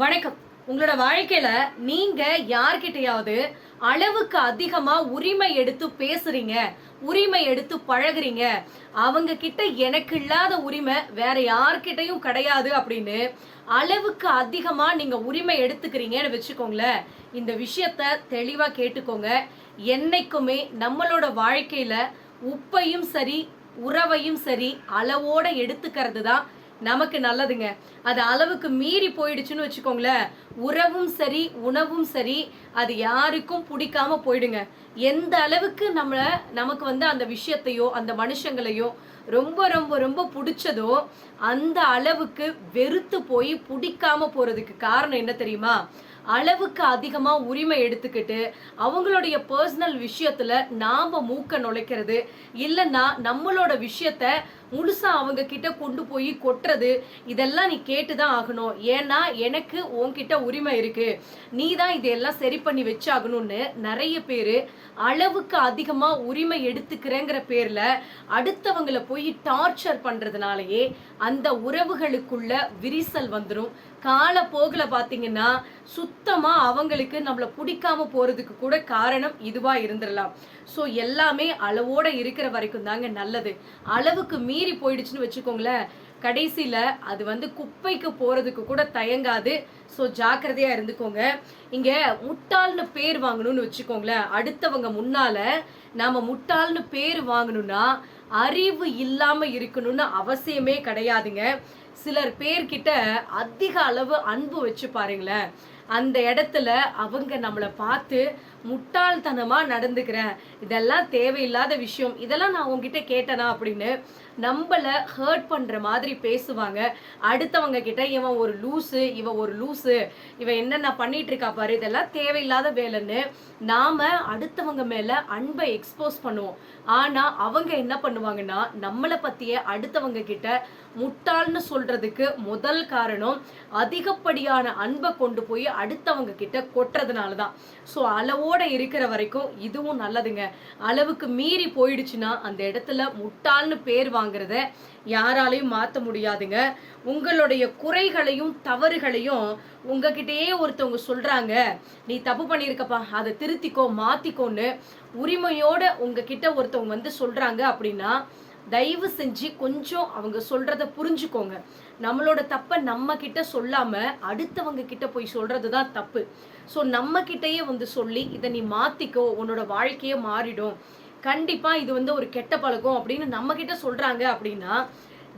வணக்கம். உங்களோட வாழ்க்கையில நீங்க யார்கிட்டயாவது அளவுக்கு அதிகமா உரிமை எடுத்து பேசுறீங்க உரிமை எடுத்து பழகுறீங்க அவங்க கிட்ட எனக்கு இல்லாத உரிமை வேற யார்கிட்டயும் கிடையாது அப்படின்னு அளவுக்கு அதிகமா நீங்க உரிமை எடுத்துக்கிறீங்கன்னு வச்சுக்கோங்களேன். இந்த விஷயத்த தெளிவா கேட்டுக்கோங்க. என்னைக்குமே நம்மளோட வாழ்க்கையில உப்பையும் சரி உறவையும் சரி அளவோட எடுத்துக்கிறது தான் நமக்கு நல்லதுங்க. அது அளவுக்கு மீறி போயிடுச்சுன்னு வச்சுக்கோங்களேன். உறவும் சரி உணவும் சரி அது யாருக்கும் பிடிக்காம போயிடுங்க. எந்த அளவுக்கு நம்மளை நமக்கு வந்து அந்த விஷயத்தையோ அந்த மனுஷங்களையோ ரொம்ப ரொம்ப ரொம்ப பிடிச்சதோ அந்த அளவுக்கு வெறுத்து போய் பிடிக்காம போறதுக்கு காரணம் என்ன தெரியுமா? அளவுக்கு அதிகமாக உரிமை எடுத்துக்கிட்டு அவங்களுடைய பர்சனல் விஷயத்தில் நாம் மூக்க நுழைக்கிறது இல்லைன்னா நம்மளோட விஷயத்த முழுசாக அவங்க கிட்ட கொண்டு போய் கொட்டுறது இதெல்லாம் நீ கேட்டு தான் ஆகணும். ஏன்னா எனக்கு உன்கிட்ட உரிமை இருக்கு. நீ தான் இதெல்லாம் சரி பண்ணி வச்சாகணும்னு நிறைய பேர் அளவுக்கு அதிகமாக உரிமை எடுத்துக்கிறேங்கிற பேரில் அடுத்தவங்களை போய் டார்ச்சர் பண்ணுறதுனாலயே அந்த உறவுகளுக்குள்ள விரிசல் வந்துடும் காலப்போகில் பார்த்தீங்கன்னா சுத்த சுத்தமாக அவங்களுக்கு நம்மள பிடிக்காம போகிறதுக்கு கூட காரணம் இதுவாக இருந்துடலாம் ஸோ எல்லாமே அளவோட இருக்கிற வரைக்கும் தாங்க நல்லது. அளவுக்கு மீறி போயிடுச்சுன்னு வச்சுக்கோங்களேன் கடைசியில அது வந்து குப்பைக்கு போகிறதுக்கு கூட தயங்காது. ஸோ ஜாக்கிரதையாக இருந்துக்கோங்க. இங்கே முட்டாள்னு பேர் வாங்கணும்னு வச்சுக்கோங்களேன் அடுத்தவங்க முன்னால் நாம முட்டாள்னு பேர் வாங்கணும்னா அறிவு இல்லாமல் இருக்கணும்னு அவசியமே கிடையாதுங்க. சிலர் பேர்கிட்ட அதிக அளவு அன்பு வச்சு பாருங்களேன் அந்த இடத்துல அவங்க நம்மளை பார்த்து முட்டாள்தனமாக நடந்துக்கிறேன். இதெல்லாம் தேவையில்லாத விஷயம். இதெல்லாம் நான் உங்ககிட்ட கேட்டனா அப்படின்னு நம்மளை ஹர்ட் பண்ணுற மாதிரி பேசுவாங்க. அடுத்தவங்க கிட்ட இவன் ஒரு லூசு இவன் ஒரு லூசு இவன் என்னென்ன பண்ணிட்டு இருக்கா பாரு இதெல்லாம் தேவையில்லாத வேலைன்னு நாம் அடுத்தவங்க மேலே அன்பை எக்ஸ்போஸ் பண்ணுவோம். ஆனால் அவங்க என்ன பண்ணுவாங்கன்னா நம்மளை பற்றியே அடுத்தவங்க கிட்ட முட்டாள்னு சொல்கிறதுக்கு முதல் காரணம் அதிகப்படியான அன்பை கொண்டு போய் அடுத்தவங்க கிட்ட கொட்டுறதுனால தான் ஸோ அளவோட இருக்கிற வரைக்கும் இதுவும் நல்லதுங்க. அளவுக்கு மீறி போயிடுச்சுன்னா அந்த இடத்துல முட்டாள்னு பேர் வாங்குறத யாராலையும் மாற்ற முடியாதுங்க. உங்களுடைய குறைகளையும் தவறுகளையும் உங்ககிட்டயே ஒருத்தவங்க சொல்றாங்க. நீ தப்பு பண்ணியிருக்கப்பா அதை திருத்திக்கோ மாத்திக்கோன்னு உரிமையோட உங்ககிட்ட ஒருத்தவங்க வந்து சொல்றாங்க அப்படின்னா தயவு செஞ்சு கொஞ்சம் அவங்க சொல்றத புரிஞ்சுக்கோங்க. நம்மளோட தப்பை நம்ம கிட்ட சொல்லாம அடுத்தவங்க கிட்ட போய் சொல்றது தான் தப்பு. ஸோ நம்ம கிட்டேயே வந்து சொல்லி இதை நீ மாத்திக்கோ உன்னோட வாழ்க்கையே மாறிடும். கண்டிப்பா இது வந்து ஒரு கெட்ட பழக்கம் அப்படின்னு நம்ம கிட்ட சொல்றாங்க அப்படின்னா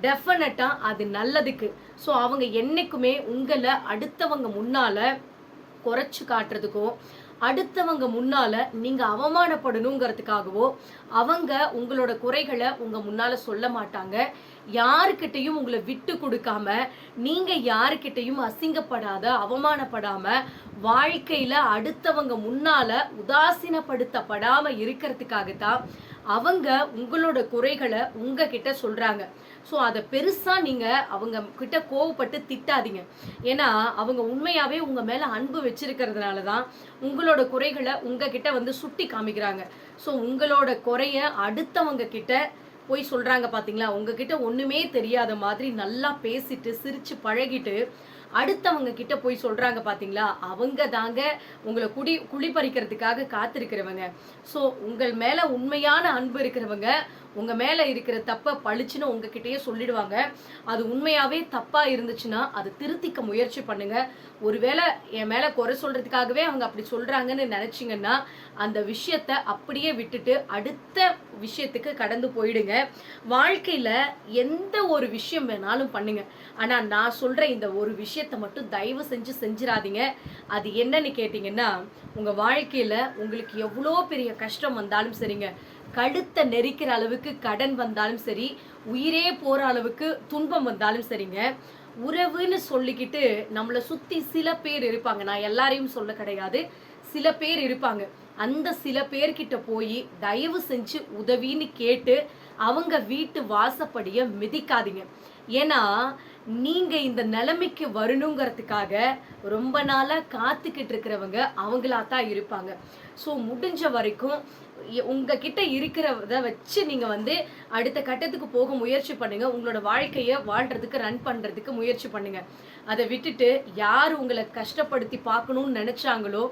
டெஃபினட்டா அது நல்லதுக்கு. ஸோ அவங்க என்னைக்குமே உங்களை அடுத்தவங்க முன்னால குறைச்சு காட்டுறதுக்கும் அடுத்தவங்க முன்னால நீங்க அவமானப்படணுங்கிறதுக்காகவோ அவங்க உங்களோட குறைகளை உங்க முன்னால சொல்ல மாட்டாங்க. யாருக்கிட்டையும் உங்களை விட்டு கொடுக்காம நீங்க யாருக்கிட்டையும் அசிங்கப்படாத அவமானப்படாம வாழ்க்கையில அடுத்தவங்க முன்னால உதாசீனப்படுத்தப்படாம இருக்கிறதுக்காகத்தான் அவங்க உங்களோட குறைகளை உங்ககிட்ட சொல்றாங்க. ஸோ அதை பெருசாக நீங்கள் அவங்க கிட்ட கோவப்பட்டு திட்டாதீங்க. ஏன்னா அவங்க உண்மையாகவே உங்கள் மேலே அன்பு வச்சிருக்கிறதுனால தான் உங்களோட குறைகளை உங்ககிட்ட வந்து சுட்டி காமிக்கிறாங்க. ஸோ உங்களோட குறைய அடுத்தவங்க கிட்ட போய் சொல்கிறாங்க பார்த்தீங்களா உங்ககிட்ட ஒன்றுமே தெரியாத மாதிரி நல்லா பேசிட்டு சிரித்து பழகிட்டு அடுத்தவங்க கிட்ட போய் சொல்கிறாங்க பார்த்தீங்களா அவங்க தாங்க உங்களை குடி குளிப்பறிக்கிறதுக்காக காத்திருக்கிறவங்க. ஸோ உங்கள் மேலே உண்மையான அன்பு இருக்கிறவங்க உங்கள் மேலே இருக்கிற தப்பை பளிச்சுன்னு உங்ககிட்டயே சொல்லிடுவாங்க. அது உண்மையாகவே தப்பாக இருந்துச்சுன்னா அது திருத்திக்க முயற்சி பண்ணுங்க. ஒருவேளை என் மேலே குறை சொல்கிறதுக்காகவே அவங்க அப்படி சொல்கிறாங்கன்னு நினச்சிங்கன்னா அந்த விஷயத்த அப்படியே விட்டுட்டு அடுத்த விஷயத்துக்கு கடந்து போயிடுங்க. வாழ்க்கையில் எந்த ஒரு விஷயம் வேணாலும் பண்ணுங்க. ஆனால் நான் சொல்கிற இந்த ஒரு விஷயத்த மட்டும் தயவு செஞ்சு செஞ்சிடாதீங்க. அது என்னன்னு கேட்டிங்கன்னா உங்கள் வாழ்க்கையில் உங்களுக்கு எவ்வளோ பெரிய கஷ்டம் வந்தாலும் சரிங்க. கழுத்தை நெரிக்கிற அளவுக்கு கடன் வந்தாலும் சரி உயிரே போகிற அளவுக்கு துன்பம் வந்தாலும் சரிங்க. உறவுன்னு சொல்லிக்கிட்டு நம்மளை சுற்றி சில பேர் இருப்பாங்க. நான் எல்லாரையும் சொல்ல கிடையாது. சில பேர் இருப்பாங்க. அந்த சில பேர்கிட்ட போய் தயவு செஞ்சு உதவின்னு கேட்டு அவங்க வீட்டு வாசப்படியை மிதிக்காதீங்க. ஏன்னா நீங்கள் இந்த நிலைமைக்கு வரணுங்கிறதுக்காக ரொம்ப நாளாக காத்துக்கிட்டு இருக்கிறவங்க அவங்களா தான் இருப்பாங்க. ஸோ முடிஞ்ச வரைக்கும் உங்ககிட்ட இருக்கிறத வச்சு நீங்கள் வந்து அடுத்த கட்டத்துக்கு போக முயற்சி பண்ணுங்கள் உங்களோட வாழ்க்கையை வாழ்றதுக்கு ரன் பண்ணுறதுக்கு முயற்சி பண்ணுங்க. அதை விட்டுட்டு யார் உங்களை கஷ்டப்படுத்தி பார்க்கணும்னு நினச்சாங்களோ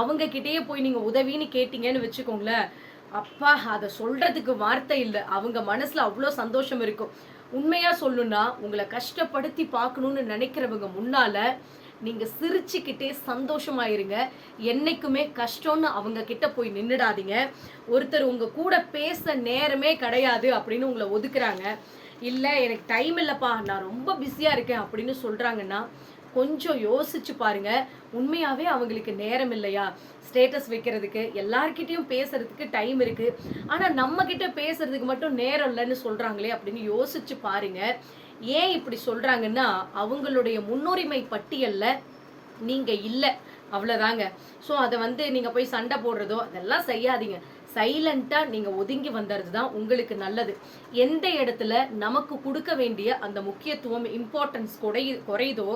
அவங்க போய் நீங்கள் உதவின்னு கேட்டிங்கன்னு வச்சுக்கோங்களேன். அப்பா அதை சொல்றதுக்கு வார்த்தை இல்லை. அவங்க மனசில் அவ்வளோ சந்தோஷம் இருக்கும். உண்மையாக சொல்லுன்னா உங்களை கஷ்டப்படுத்தி பார்க்கணுன்னு நினைக்கிறவங்க முன்னால நீங்க சிரிச்சுக்கிட்டே சந்தோஷமாயிருங்க. என்னைக்குமே கஷ்டம்னு அவங்க கிட்ட போய் நின்றுடாதீங்க ஒருத்தர் உங்க கூட பேச நேரமே கிடையாது அப்படின்னு உங்களை ஒதுக்குறாங்க. இல்லை எனக்கு டைம் இல்லைப்பா நான் ரொம்ப பிஸியாக இருக்கேன் அப்படின்னு சொல்கிறாங்கன்னா கொஞ்சம் யோசிச்சு பாருங்க. உண்மையாவே அவங்களுக்கு நேரம் இல்லையா? ஸ்டேட்டஸ் வைக்கிறதுக்கு எல்லார்கிட்டையும் பேசுறதுக்கு டைம் இருக்கு. ஆனா நம்ம கிட்ட பேசுறதுக்கு மட்டும் நேரம் இல்லைன்னு சொல்றாங்களே அப்படின்னு யோசிச்சு பாருங்க. ஏன் இப்படி சொல்றாங்கன்னா அவங்களுடைய முன்னுரிமை பட்டியல்ல நீங்க இல்லை. அவ்வளோதாங்க ஸோ அதை வந்து நீங்கள் போய் சண்டை போடுறதோ அதெல்லாம் செய்யாதீங்க. சைலண்ட்டாக நீங்கள் ஒதுங்கி வந்துடுறது தான் உங்களுக்கு நல்லது. எந்த இடத்துல நமக்கு கொடுக்க வேண்டிய அந்த முக்கியத்துவம் இம்பார்ட்டன்ஸ் குறை குறையுதோ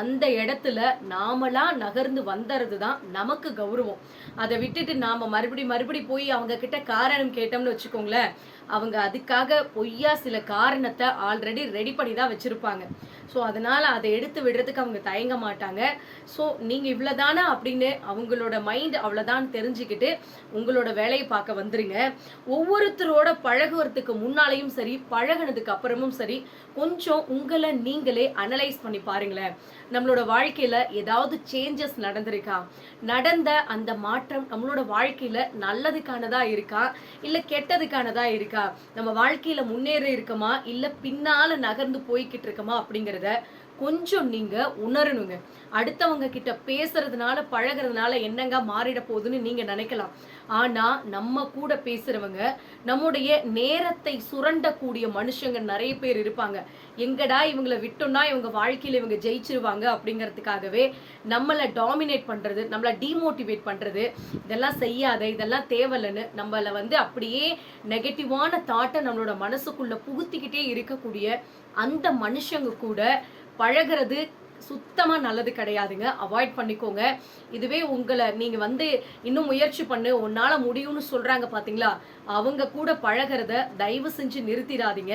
அந்த இடத்துல நாமளா நகர்ந்து வந்துறது தான் நமக்கு கௌரவம். அதை விட்டுட்டு நாம மறுபடி மறுபடி போய் அவங்க கிட்ட காரணம் கேட்டோம்னு வச்சுக்கோங்களேன் அவங்க அதுக்காக பொய்யா சில காரணத்தை ஆல்ரெடி ரெடி பண்ணி தான் வச்சிருப்பாங்க. ஸோ அதனால் அதை எடுத்து விடுறதுக்கு அவங்க தயங்க மாட்டாங்க. ஸோ நீங்கள் இவ்வளோதானா அப்படின்னு அவங்களோட மைண்ட் அவ்வளோதான் தெரிஞ்சுக்கிட்டு உங்களோட வேலையை பார்க்க வந்துருங்க. ஒவ்வொருத்தரோட பழகுறதுக்கு முன்னாலையும் சரி பழகுனதுக்கு அப்புறமும் சரி கொஞ்சம் உங்களை நீங்களே அனலைஸ் பண்ணி பாருங்களேன். நம்மளோட வாழ்க்கையில் ஏதாவது சேஞ்சஸ் நடந்திருக்கா? நடந்த அந்த மாற்றம் நம்மளோட வாழ்க்கையில் நல்லதுக்கானதா இருக்கா? இல்லை கெட்டதுக்கானதா இருக்கா? நம்ம வாழ்க்கையில் முன்னேற இருக்கமா? இல்லை பின்னால நகர்ந்து போய்கிட்டு இருக்கமா அப்படிங்கிறது கொஞ்சம் நீங்க உணரணுங்க. அடுத்தவங்க கிட்ட பேசுறதுனால பழகுறதுனால என்னங்க மாறிட போகுதுன்னு நீங்க நினைக்கலாம். ஆனா நம்ம கூட பேசுறவங்க நம்முடைய நேரத்தை சுரண்டக்கூடிய மனுஷங்க நிறைய பேர் இருப்பாங்க. எங்கடா இவங்களை விட்டோம்னா இவங்க வாழ்க்கையில் இவங்க ஜெயிச்சிருவாங்க அப்படிங்கிறதுக்காகவே நம்மளை டாமினேட் பண்ணுறது நம்மளை டீமோட்டிவேட் பண்ணுறது இதெல்லாம் செய்யாத இதெல்லாம் தேவையில்லைன்னு நம்மளை வந்து அப்படியே நெகட்டிவான தாட்டை நம்மளோட மனசுக்குள்ளே புகுத்திக்கிட்டே இருக்கக்கூடிய அந்த மனுஷங்க கூட பழகுறது சுத்தமாக நல்லது கிடையாதுங்க. அவாய்ட் பண்ணிக்கோங்க. இதுவே உங்களை நீங்கள் வந்து இன்னும் முயற்சி பண்ணு உன்னால் முடியும்னு சொல்கிறாங்க பார்த்தீங்களா அவங்க கூட பழகிறத தயவு செஞ்சு நிறுத்திடாதீங்க.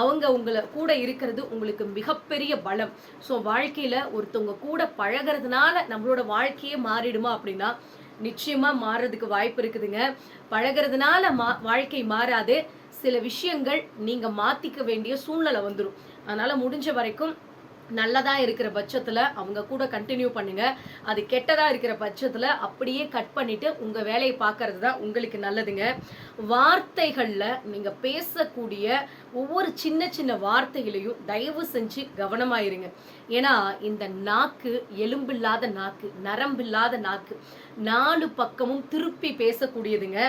அவங்க உங்களை கூட இருக்கிறது உங்களுக்கு மிகப்பெரிய பலம். ஸோ வாழ்க்கையில் ஒருத்தவங்க கூட பழகுறதுனால நம்மளோட வாழ்க்கையே மாறிடுமா அப்படின்னா நிச்சயமாக மாறுறதுக்கு வாய்ப்பு இருக்குதுங்க. பழகுறதுனால மா வாழ்க்கை மாறாது. சில விஷயங்கள் நீங்கள் மாற்றிக்க வேண்டிய சூழ்நிலை வந்துடும் அதனால் முடிஞ்ச வரைக்கும் நல்லதா இருக்கிற பட்சத்தில் அவங்க கூட கண்டினியூ பண்ணுங்க. அது கெட்டதா இருக்கிற பட்சத்தில் அப்படியே கட் பண்ணிட்டு உங்க வேலையை பார்க்கறது தான் உங்களுக்கு நல்லதுங்க. வார்த்தைகளில் நீங்க பேசக்கூடிய ஒவ்வொரு சின்ன சின்ன வார்த்தைகளையும் தயவு செஞ்சு கவனமாயிருங்க ஏன்னா இந்த நாக்கு எலும்பில்லாத நாக்கு நரம்பில்லாத நாக்கு நாலு பக்கமும் திருப்பி பேசக்கூடியதுங்க.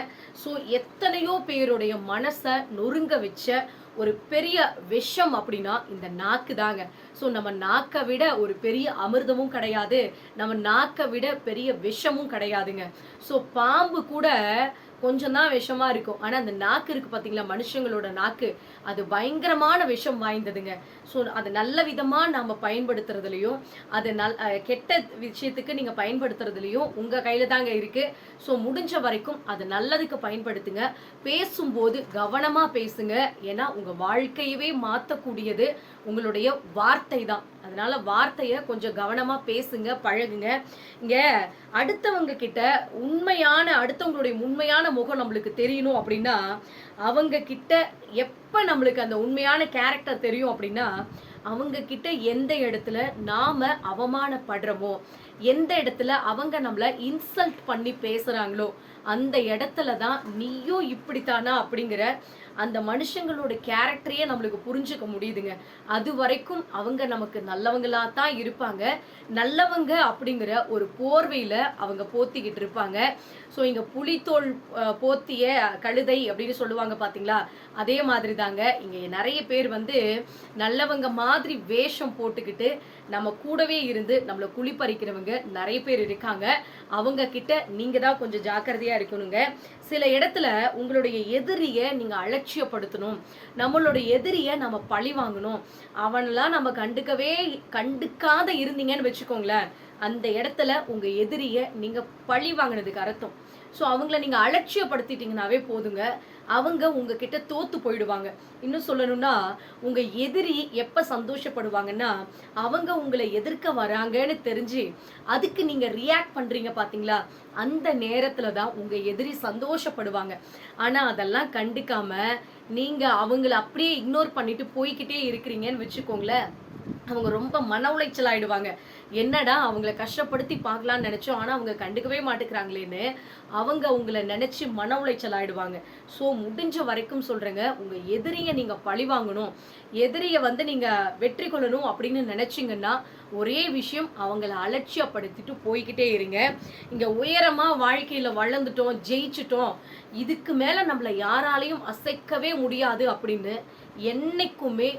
ஸோ எத்தனையோ பேருடைய மனசை நொறுங்க வச்ச ஒரு பெரிய விஷம் அப்படின்னா இந்த நாக்கு தாங்க. ஸோ நம்ம நாக்கை விட ஒரு பெரிய அமிர்தமும் கிடையாது. நம்ம நாக்கை விட பெரிய விஷமும் கிடையாதுங்க. ஸோ பாம்பு கூட கொஞ்சம் தான் விஷமா இருக்கும். ஆனால் அந்த நாக்கு இருக்கு பார்த்தீங்களா மனுஷங்களோட நாக்கு. அது பயங்கரமான விஷம் வாய்ந்ததுங்க. ஸோ அது நல்ல விதமாக நாம் பயன்படுத்துறதுலையும் அது நல் கெட்ட விஷயத்துக்கு நீங்கள் பயன்படுத்துறதுலையும் உங்கள் கையில் தாங்க இருக்குது ஸோ முடிஞ்ச வரைக்கும் அது நல்லதுக்கு பயன்படுத்துங்க. பேசும்போது கவனமாக பேசுங்க. ஏன்னா உங்கள் வாழ்க்கையவே மாற்றக்கூடியது உங்களுடைய வார்த்தை தான் அதனால வார்த்தையை கொஞ்சம் கவனமா பேசுங்க பழகுங்க. இங்க அடுத்தவங்க கிட்ட உண்மையான அடுத்தவங்களுடைய உண்மையான முகம் நம்மளுக்கு தெரியணும் அப்படின்னா அவங்க கிட்ட எப்ப நம்மளுக்கு அந்த உண்மையான கேரக்டர் தெரியும் அப்படின்னா அவங்க கிட்ட எந்த இடத்துல நாம அவமானப்படுறோமோ எந்த இடத்துல அவங்க நம்மள இன்சல்ட் பண்ணி பேசுறாங்களோ அந்த இடத்துல தான் நீயும் இப்படித்தானா அப்படிங்கிற அந்த மனுஷங்களோட கேரக்டரையே நம்மளுக்கு புரிஞ்சுக்க முடியுதுங்க. அது வரைக்கும் அவங்க நமக்கு நல்லவங்களா தான் இருப்பாங்க. நல்லவங்க அப்படிங்கிற ஒரு போர்வையில் அவங்க போத்திக்கிட்டு இருப்பாங்க. ஸோ இங்கே புலித்தோல் போத்திய கழுதை அப்படின்னு சொல்லுவாங்க பார்த்தீங்களா அதே மாதிரி தாங்க இங்கே நிறைய பேர் வந்து நல்லவங்க மாதிரி வேஷம் போட்டுக்கிட்டு நம்ம கூடவே இருந்து நம்மளை குளிப்பறிக்கிறவங்க நிறைய பேர் இருக்காங்க. அவங்க கிட்ட நீங்கள் தான் கொஞ்சம் ஜாக்கிரதையாக இருக்கணுங்க. சில இடத்துல உங்களுடைய எதிரியை நீங்கள் அலட்சியப்படுத்தணும். நம்மளுடைய எதிரியை நம்ம பழி வாங்கணும். அவனெல்லாம் நம்ம கண்டுக்கவே கண்டுக்காத இருந்தீங்கன்னு வச்சுக்கோங்களேன். அந்த இடத்துல உங்க எதிரிய நீங்க பழி வாங்கினதுக்கு அர்த்தம். ஸோ அவங்கள நீங்க அலட்சியப்படுத்திட்டீங்கனாவே போதுங்க. அவங்க உங்ககிட்ட தோத்து போயிடுவாங்க. இன்னும் சொல்லணும்னா உங்க எதிரி எப்ப சந்தோஷப்படுவாங்கன்னா அவங்க உங்களை எதிர்க்க வராங்கன்னு தெரிஞ்சு அதுக்கு நீங்க ரியாக்ட் பண்றீங்க பாத்தீங்களா? அந்த நேரத்துல தான் உங்க எதிரி சந்தோஷப்படுவாங்க. ஆனா அதெல்லாம் கண்டுக்காம நீங்க அவங்கள அப்படியே இக்னோர் பண்ணிட்டு போய்கிட்டே இருக்கிறீங்கன்னு வச்சுக்கோங்களேன். அவங்க ரொம்ப மன உளைச்சல் ஆயிடுவாங்க என்னடா அவங்கள கஷ்டப்படுத்தி பார்க்கலாம்னு நினைச்சோம் ஆனால் அவங்க கண்டுக்கவே மாட்டேங்கிறாங்களேன்னு அவங்க உங்களை நினைச்சு மன உளைச்சல் ஆயிடுவாங்க ஸோ முடிஞ்ச வரைக்கும் சொல்றேங்க உங்க எதிரியை நீங்க பழி வாங்கணும். எதிரியை வந்து நீங்க வெற்றி கொள்ளணும் அப்படின்னு நினைச்சீங்கன்னா ஒரே விஷயம் அவங்கள அலட்சியப்படுத்திட்டு போய்கிட்டே இருங்க. இங்க உயரமா வாழ்க்கையில வளர்ந்துட்டோம் ஜெயிச்சிட்டோம். இதுக்கு மேல நம்மள யாராலையும் அசைக்கவே முடியாது அப்படின்னு என்னைக்குமே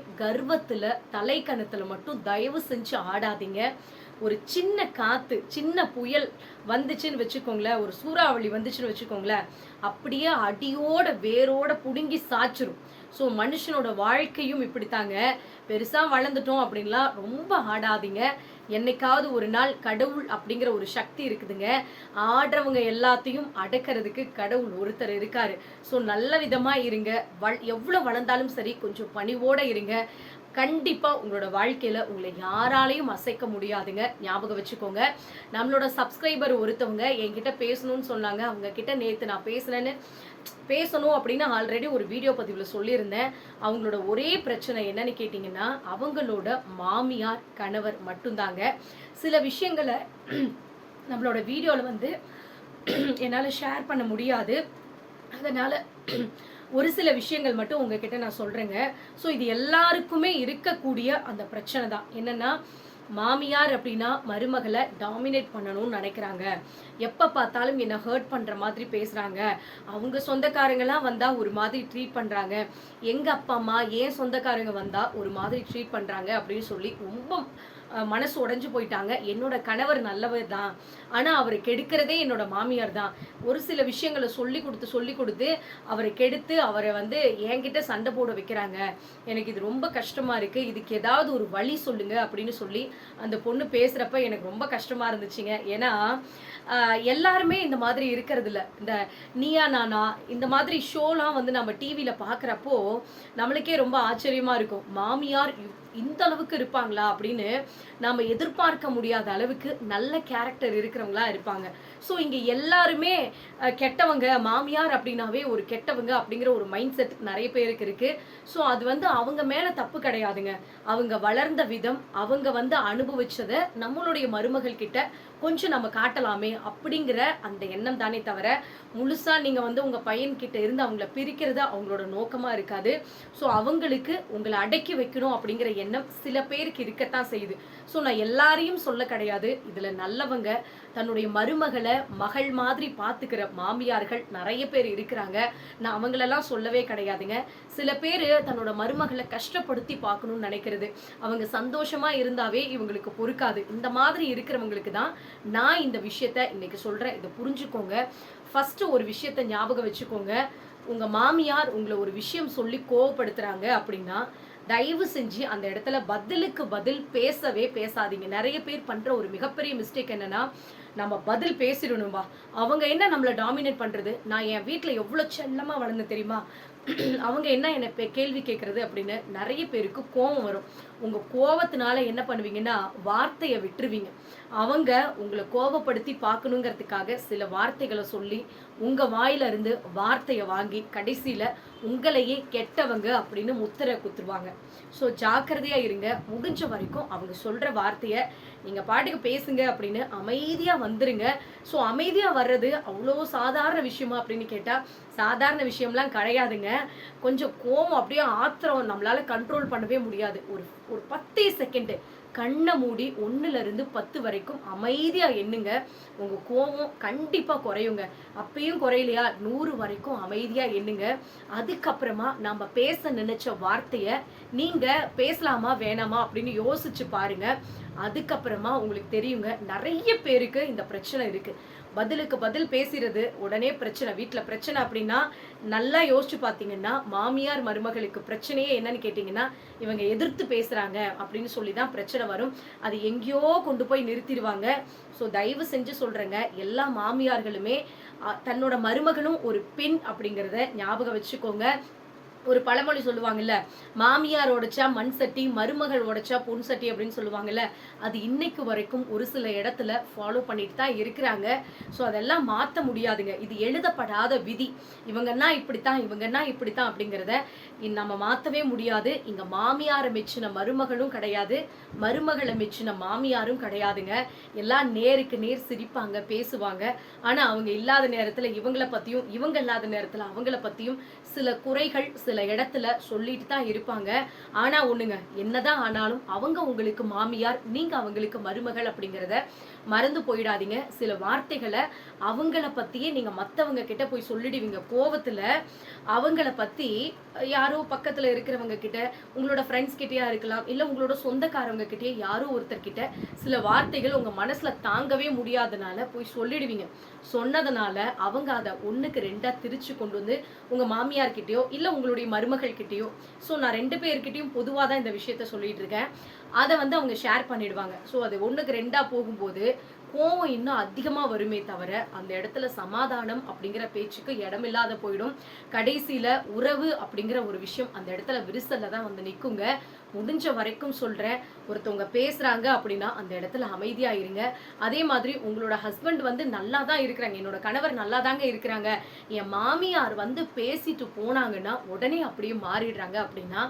தலை கணத்தில் மட்டும் தயவு செஞ்சு ஆடாதீங்க. ஒரு சின்ன காற்று சின்ன புயல் வந்துச்சுன்னு வச்சுக்கோங்களேன் ஒரு சூறாவளி வந்துச்சுன்னு வச்சுக்கோங்களேன் அப்படியே அடியோட வேரோட புடுங்கி சாச்சிரும் ஸோ மனுஷனோட வாழ்க்கையும் இப்படித்தாங்க. பெருசாக வளர்ந்துட்டோம் அப்படின்லாம் ரொம்ப ஆடாதீங்க. என்னைக்காவது ஒரு நாள் கடவுள் அப்படிங்கிற ஒரு சக்தி இருக்குதுங்க. ஆடுறவங்க எல்லாத்தையும் அடக்கிறதுக்கு கடவுள் ஒருத்தர் இருக்காரு. ஸோ நல்ல விதமாக இருங்க. வள் எவ்வளோ வளர்ந்தாலும் சரி கொஞ்சம் பணிவோட இருங்க. கண்டிப்பாக உங்களோட வாழ்க்கையில் உங்களை யாராலையும் அசைக்க முடியாதுங்க. ஞாபகம் வச்சுக்கோங்க. நம்மளோட சப்ஸ்கிரைபர் ஒருத்தவங்க என்கிட்ட பேசணும்னு சொன்னாங்க. அவங்க கிட்ட நேற்று நான் பேசினேன்னு பேசணும் அப்படின்னு ஆல்ரெடி ஒரு வீடியோ பதிவில் சொல்லியிருந்தேன். அவங்களோட ஒரே பிரச்சனை என்னன்னு கேட்டிங்கன்னா அவங்களோட மாமியார் கணவர் மட்டும்தாங்க. சில விஷயங்களை நம்மளோட வீடியோவில் வந்து என்னால் ஷேர் பண்ண முடியாது. அதனால் ஒரு சில விஷயங்கள் மட்டும் உங்ககிட்ட நான் சொல்கிறேங்க ஸோ இது எல்லாருக்குமே இருக்கக்கூடிய அந்த பிரச்சனை தான். என்னென்னா மாமியார் அப்படின்னா மருமகளை டாமினேட் பண்ணணும்னு நினைக்கிறாங்க. எப்போ பார்த்தாலும் என்னை ஹர்ட் பண்ணுற மாதிரி பேசுகிறாங்க அவங்க சொந்தக்காரங்களாம் வந்தால் ஒரு மாதிரி ட்ரீட் பண்ணுறாங்க எங்கள் அப்பா அம்மா ஏன் சொந்தக்காரங்க வந்தால் ஒரு மாதிரி ட்ரீட் பண்ணுறாங்க அப்படின்னு சொல்லி ரொம்ப மனசு உடைஞ்சு போயிட்டாங்க. என்னோட கணவர் நல்லவர் தான். ஆனால் அவரை கெடுக்கிறதே என்னோட மாமியார் தான். ஒரு சில விஷயங்களை சொல்லி கொடுத்து சொல்லி கொடுத்து அவரை கெடுத்து அவரை வந்து என்கிட்ட சண்டை போட வைக்கிறாங்க. எனக்கு இது ரொம்ப கஷ்டமாக இருக்குது இதுக்கு ஏதாவது ஒரு வழி சொல்லுங்க அப்படின்னு சொல்லி அந்த பொண்ணு பேசுகிறப்ப எனக்கு ரொம்ப கஷ்டமாக இருந்துச்சுங்க. ஏன்னா எல்லாருமே இந்த மாதிரி இருக்கிறதில்ல. இந்த நீயா நானா இந்த மாதிரி ஷோலாம் வந்து நம்ம டிவியில் பார்க்குறப்போ நம்மளுக்கே ரொம்ப ஆச்சரியமாக இருக்கும். மாமியார் இந்த அளவுக்கு இருப்பாங்களா அப்படின்னு நாம எதிர்பார்க்க முடியாத அளவுக்கு நல்ல கேரக்டர் இருக்கிறவங்களா இருப்பாங்க. ஸோ இங்க எல்லாருமே கெட்டவங்க மாமியார் அப்படின்னாவே ஒரு கெட்டவங்க அப்படிங்கிற ஒரு மைண்ட் செட் நிறைய பேருக்கு இருக்கு. ஸோ அது வந்து அவங்க மேல தப்பு கிடையாதுங்க. அவங்க வளர்ந்த விதம் அவங்க வந்து அனுபவிச்சதை நம்மளுடைய மருமகள் கிட்ட கொஞ்சம் நம்ம காட்டலாமே அப்படிங்கிற அந்த எண்ணம் தானே தவிர முழுசா நீங்க வந்து உங்க பையன்கிட்ட இருந்து அவங்கள பிரிக்கிறது அவங்களோட நோக்கமா இருக்காது. ஸோ அவங்களுக்கு உங்களை அடக்கி வைக்கணும் அப்படிங்கிற எண்ணம் சில பேருக்கு இருக்கத்தான் செய்யுது. ஸோ நான் எல்லாரையும் சொல்ல கிடையாது. இதுல நல்லவங்க தன்னுடைய மருமகளை மகள் மாதிரி பார்த்துக்கிற மாமியார்கள் நிறைய பேர் இருக்கிறாங்க. நான் அவங்களெல்லாம் சொல்லவே கிடையாதுங்க. சில பேர் தன்னோட மருமகளை கஷ்டப்படுத்தி பார்க்கணும்னு நினைக்கிறது. அவங்க சந்தோஷமா இருந்தாவே இவங்களுக்கு பொறுக்காது. இந்த மாதிரி இருக்கிறவங்களுக்கு தான் நான் இந்த விஷயத்த இன்னைக்கு சொல்றேன். இதை புரிஞ்சுக்கோங்க. ஃபர்ஸ்ட் ஒரு விஷயத்த ஞாபகம் வச்சுக்கோங்க. உங்க மாமியார் உங்களை ஒரு விஷயம் சொல்லி கோவப்படுத்துறாங்க அப்படின்னா தயவு செஞ்சு அந்த இடத்துல பதிலுக்கு பதில் பேசவே பேசாதீங்க. நிறைய பேர் பண்ற ஒரு மிகப்பெரிய மிஸ்டேக் என்னன்னா நம்ம பதில் பேசிடணும்பா. அவங்க என்ன நம்மளை டாமினேட் பண்றது? நான் என் வீட்டில் எவ்வளவு செல்லமாக வளர்ந்து தெரியுமா? அவங்க என்ன என்னை கேள்வி கேட்குறது அப்படின்னு நிறைய பேருக்கு கோபம் வரும். உங்க கோவத்தினால என்ன பண்ணுவீங்கன்னா வார்த்தையை விட்டுருவீங்க. அவங்க உங்களை கோபப்படுத்தி பார்க்கணுங்கிறதுக்காக சில வார்த்தைகளை சொல்லி உங்க வாயில இருந்து வார்த்தையை வாங்கி கடைசியில உங்களையே கெட்டவங்க அப்படின்னு முத்திரை குத்துருவாங்க. ஸோ ஜாக்கிரதையா இருங்க. முடிஞ்ச வரைக்கும் அவங்க சொல்ற வார்த்தையை நீங்க பாட்டுக்கு பேசுங்க அப்படின்னு அமைதியா வந்துருங்க. ஸோ அமைதியா வர்றது அவ்வளோ சாதாரண விஷயமா அப்படின்னு கேட்டா சாதாரண விஷயம்லாம் கிடையாதுங்க. கொஞ்சம் கோவம் அப்படியே ஆத்திரம் நம்மளால கண்ட்ரோல் பண்ணவே முடியாது. ஒரு ஒரு பத்தே செகண்ட் கண்ணை மூடி ஒண்ணுல இருந்து பத்து வரைக்கும் அமைதியா எண்ணுங்க. உங்க கோவம் கண்டிப்பா குறையுங்க. அப்பயும் குறையலையா? நூறு வரைக்கும் அமைதியா எண்ணுங்க. அதுக்கப்புறமா நம்ம பேச நினைச்ச வார்த்தைய நீங்க பேசலாமா வேணாமா அப்படின்னு யோசிச்சு பாருங்க. அதுக்கப்புறமா உங்களுக்கு தெரியுங்க. நிறைய பேருக்கு இந்த பிரச்சனை இருக்கு. பதிலுக்கு பதில் பேசுறது உடனே பிரச்சனை. வீட்டில் பிரச்சனை அப்படின்னா நல்லா யோசிச்சு பார்த்தீங்கன்னா மாமியார் மருமகளுக்கு பிரச்சனையே என்னன்னு கேட்டிங்கன்னா இவங்க எதிர்த்து பேசுறாங்க அப்படின்னு சொல்லி தான் பிரச்சனை வரும். அது எங்கேயோ கொண்டு போய் நிறுத்திடுவாங்க. ஸோ தயவு செஞ்சு சொல்றேங்க எல்லா மாமியார்களுமே தன்னோட மருமகனும் ஒரு பெண் அப்படிங்கிறத ஞாபகம் வச்சுக்கோங்க. ஒரு பழமொழி சொல்லுவாங்கல்ல மாமியார் உடைச்சா மண் சட்டி மருமகள் உடைச்சா பொன் சட்டி அப்படின்னு சொல்லுவாங்கல்ல அது இன்னைக்கு வரைக்கும் ஒரு சில இடத்துல ஃபாலோ பண்ணிட்டு தான் இருக்கிறாங்க. ஸோ அதெல்லாம் மாற்ற முடியாதுங்க. இது எழுதப்படாத விதி. இவங்கன்னா இப்படித்தான் இவங்கன்னா இப்படித்தான் அப்படிங்கிறத நம்ம மாற்றவே முடியாது. இங்க மாமியாரை மெச்சின மருமகளும் கிடையாது. மருமகளை மெச்சின மாமியாரும் கிடையாதுங்க. எல்லாம் நேருக்கு நேர் சிரிப்பாங்க பேசுவாங்க. ஆனா அவங்க இல்லாத நேரத்துல இவங்கள பத்தியும் இவங்க இல்லாத நேரத்துல அவங்கள பத்தியும் சில குறைகள் சில இடத்துல சொல்லிட்டு தான் இருப்பாங்க. ஆனா ஒண்ணுங்க என்னதான் ஆனாலும் அவங்க உங்களுக்கு மாமியார் நீங்க அவங்களுக்கு மருமகள் அப்படிங்கிறத மறந்து போயிடாதீங்க. சில வார்த்தைகளை அவங்கள பத்தியே நீங்க மத்தவங்க கிட்ட போய் சொல்லிடுவீங்க. கோவத்துல அவங்கள பத்தி யாரோ பக்கத்துல இருக்கிறவங்க கிட்ட உங்களோட ஃப்ரெண்ட்ஸ் கிட்டேயா இருக்கலாம் இல்ல உங்களோட சொந்தக்காரவங்க கிட்டே யாரோ ஒருத்தர் கிட்ட சில வார்த்தைகள் உங்க மனசுல தாங்கவே முடியாதனால போய் சொல்லிடுவீங்க. சொன்னதுனால அவங்க அதை ஒண்ணுக்கு ரெண்டா திரிச்சு கொண்டு வந்து உங்க மாமியார் கிட்டயோ இல்ல உங்களுடைய மருமகள் கிட்டேயும் ஸோ நான் ரெண்டு பேர்கிட்டையும் பொதுவாக தான் இந்த விஷயத்த சொல்லிட்டு இருக்கேன். அதை வந்து அவங்க ஷேர் பண்ணிடுவாங்க. ஸோ அது ஒண்ணுக்கு ரெண்டா போகும்போது கோவம் இன்னும் அதிகமாக வருமே தவிர அந்த இடத்துல சமாதானம் அப்படிங்கிற பேச்சுக்கு இடமில்லாத போயிடும். கடைசியில் உறவு அப்படிங்கிற ஒரு விஷயம் அந்த இடத்துல விரிசலில் தான் வந்து நிற்குங்க முடிஞ்ச வரைக்கும் சொல்கிறேன் ஒருத்தவங்க பேசுகிறாங்க அப்படின்னா அந்த இடத்துல அமைதியாகிருங்க அதே மாதிரி உங்களோட ஹஸ்பண்ட் வந்து நல்லா தான் இருக்கிறாங்க. என்னோட கணவர் நல்லா தாங்க இருக்கிறாங்க. என் மாமியார் வந்து பேசிட்டு போனாங்கன்னா உடனே அப்படியே மாறிடுறாங்க அப்படின்னா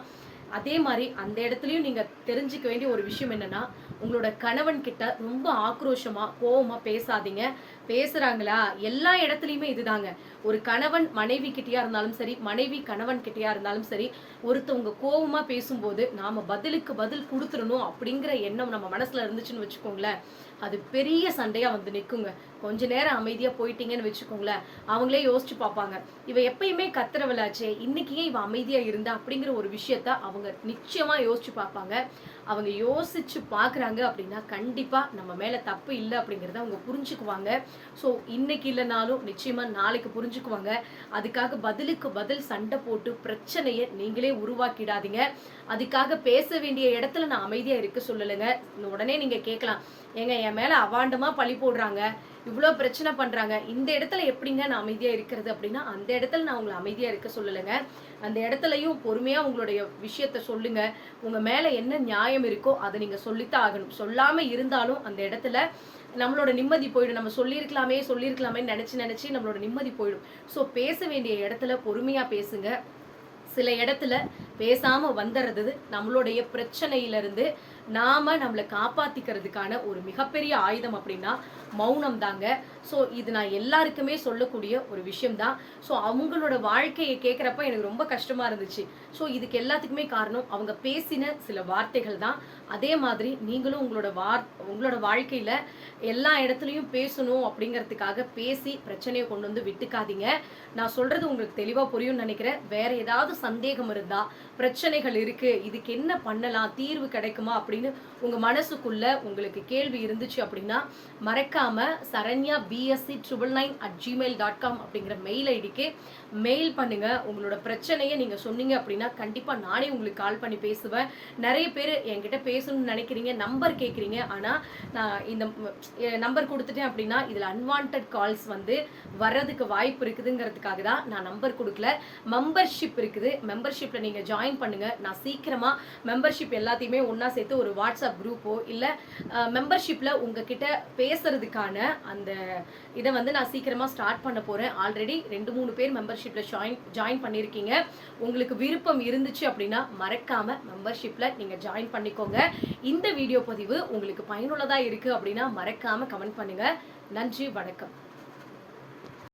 அதே மாதிரி அந்த இடத்துலையும் நீங்க தெரிஞ்சுக்க வேண்டிய ஒரு விஷயம் என்னன்னா உங்களோட கணவன் கிட்ட ரொம்ப ஆக்ரோஷமா கோவமா பேசாதீங்க. பேசுறாங்களா? எல்லா இடத்துலயுமே இதுதாங்க. ஒரு கணவன் மனைவி கிட்டயா இருந்தாலும் சரி மனைவி கணவன் கிட்டயா இருந்தாலும் சரி ஒருத்தவங்க கோபமா பேசும்போது நாம பதிலுக்கு பதில் கொடுத்துடணும் அப்படிங்கிற எண்ணம் நம்ம மனசுல இருந்துச்சுன்னு வச்சுக்கோங்களேன். அது பெரிய சண்டையா வந்து நிக்குங்க. கொஞ்ச நேரம் அமைதியா போயிட்டீங்கன்னு வச்சுக்கோங்களேன். அவங்களே யோசிச்சு பார்ப்பாங்க. இவ எப்பயுமே கத்துறவளாச்சே இன்னைக்கு ஏன் இவ அமைதியா இருந்தா அப்படிங்கிற ஒரு விஷயத்த அவங்க நிச்சயமா யோசிச்சு பார்ப்பாங்க. அவங்க யோசிச்சு பாக்குறாங்க அப்படின்னா கண்டிப்பா நம்ம மேல தப்பு இல்லை அப்படிங்கிறத அவங்க புரிஞ்சுக்குவாங்க. ஸோ இன்னைக்கு இல்லைனாலும் நிச்சயமா நாளைக்கு புரிஞ்சுக்குவாங்க. அதுக்காக பதிலுக்கு பதில் சண்டை போட்டு பிரச்சனையை நீங்களே உருவாக்கிடாதீங்க. அதுக்காக பேச வேண்டிய இடத்துல நான் அமைதியா இருக்க சொல்லலைங்க. உடனே நீங்க கேட்கலாம். ஏங்க என் மேல அவாண்டமா பழி போடுறாங்க. இவ்வளோ பிரச்சனை பண்ணுறாங்க இந்த இடத்துல எப்படிங்க நான் அமைதியாக இருக்கிறது அப்படின்னா அந்த இடத்துல நான் உங்களை அமைதியாக இருக்க சொல்லலைங்க. அந்த இடத்துலையும் பொறுமையாக உங்களுடைய விஷயத்த சொல்லுங்க. உங்கள் மேலே என்ன நியாயம் இருக்கோ அதை நீங்கள் சொல்லித்தான் ஆகணும். சொல்லாமல் இருந்தாலும் அந்த இடத்துல நம்மளோட நிம்மதி போயிடும். நம்ம சொல்லியிருக்கலாமே சொல்லியிருக்கலாமே நினைச்சு நினைச்சு நம்மளோட நிம்மதி போயிடும். ஸோ பேச வேண்டிய இடத்துல பொறுமையா பேசுங்க. சில இடத்துல பேசாம வந்துடுறது நம்மளுடைய பிரச்சனையிலிருந்து நாம நம்மளை காப்பாத்திக்கிறதுக்கான ஒரு மிகப்பெரிய ஆயுதம் அப்படின்னா மௌனம் தாங்க ஸோ இது நான் எல்லாருக்குமே சொல்லக்கூடிய ஒரு விஷயம் தான் ஸோ அவங்களோட வாழ்க்கையை கேட்குறப்ப எனக்கு ரொம்ப கஷ்டமா இருந்துச்சு. ஸோ இதுக்கு எல்லாத்துக்குமே காரணம் அவங்க பேசின சில வார்த்தைகள் தான் அதே மாதிரி நீங்களும் உங்களோட வார் உங்களோட வாழ்க்கையில எல்லா இடத்துலையும் பேசணும் அப்படிங்கிறதுக்காக பேசி பிரச்சனையை கொண்டு வந்து விட்டுக்காதீங்க. நான் சொல்றது உங்களுக்கு தெளிவா புரியும்னு நினைக்கிறேன். வேற ஏதாவது சந்தேகம் இருந்தா பிரச்சனைகள் இருக்கு இதுக்கு என்ன பண்ணலாம் தீர்வு கிடைக்குமா அப்படின்னு உங்க மனசுக்குள்ள உங்களுக்கு கேள்வி இருந்துச்சு அப்படின்னா மறக்காம Saranya BSc triple nine at Gmail dot com அப்படிங்கிற மெயில் ஐடிக்கு மெயில் பண்ணுங்க. உங்களோட பிரச்சனையை நீங்க சொன்னீங்க அப்படின்னா கண்டிப்பா நானே உங்களுக்கு கால் பண்ணி பேசுவேன். நிறைய பேர் என்கிட்ட பேசணும்னு நினைக்கிறீங்க நம்பர் கேட்குறீங்க ஆனா நான் இந்த நம்பர் கொடுத்துட்டேன் அப்படின்னா இதுல அன்வான்ட் கால்ஸ் வந்து வர்றதுக்கு வாய்ப்பு இருக்குதுங்கிறதுக்காக தான் நான் நம்பர் கொடுக்கல. மெம்பர்ஷிப் இருக்குது. மெம்பர்ஷிப்ல நீங்க ஜாயின் பண்ணுங்க. நான் சீக்கிரமா மெம்பர்ஷிப் எல்லாத்தையுமே ஒன்றா சேர்த்து ஒரு வாட்ஸ்அப் குரூப்போ இல்லை மெம்பர்ஷிப்பில் உங்ககிட்ட பேசுறதுக்கான அந்த இதை வந்து நான் சீக்கிரமாக ஸ்டார்ட் பண்ண போகிறேன் ஆல்ரெடி ரெண்டு மூணு பேர் மெம்பர்ஷிப்பில் ஜாயின் ஜாயின் பண்ணியிருக்கீங்க உங்களுக்கு விருப்பம் இருந்துச்சு அப்படின்னா மறக்காமல் மெம்பர்ஷிப்பில் நீங்கள் ஜாயின் பண்ணிக்கோங்க. இந்த வீடியோ பதிவு உங்களுக்கு பயனுள்ளதாக இருக்கு அப்படின்னா மறக்காம கமெண்ட் பண்ணுங்கள் நன்றி வணக்கம்.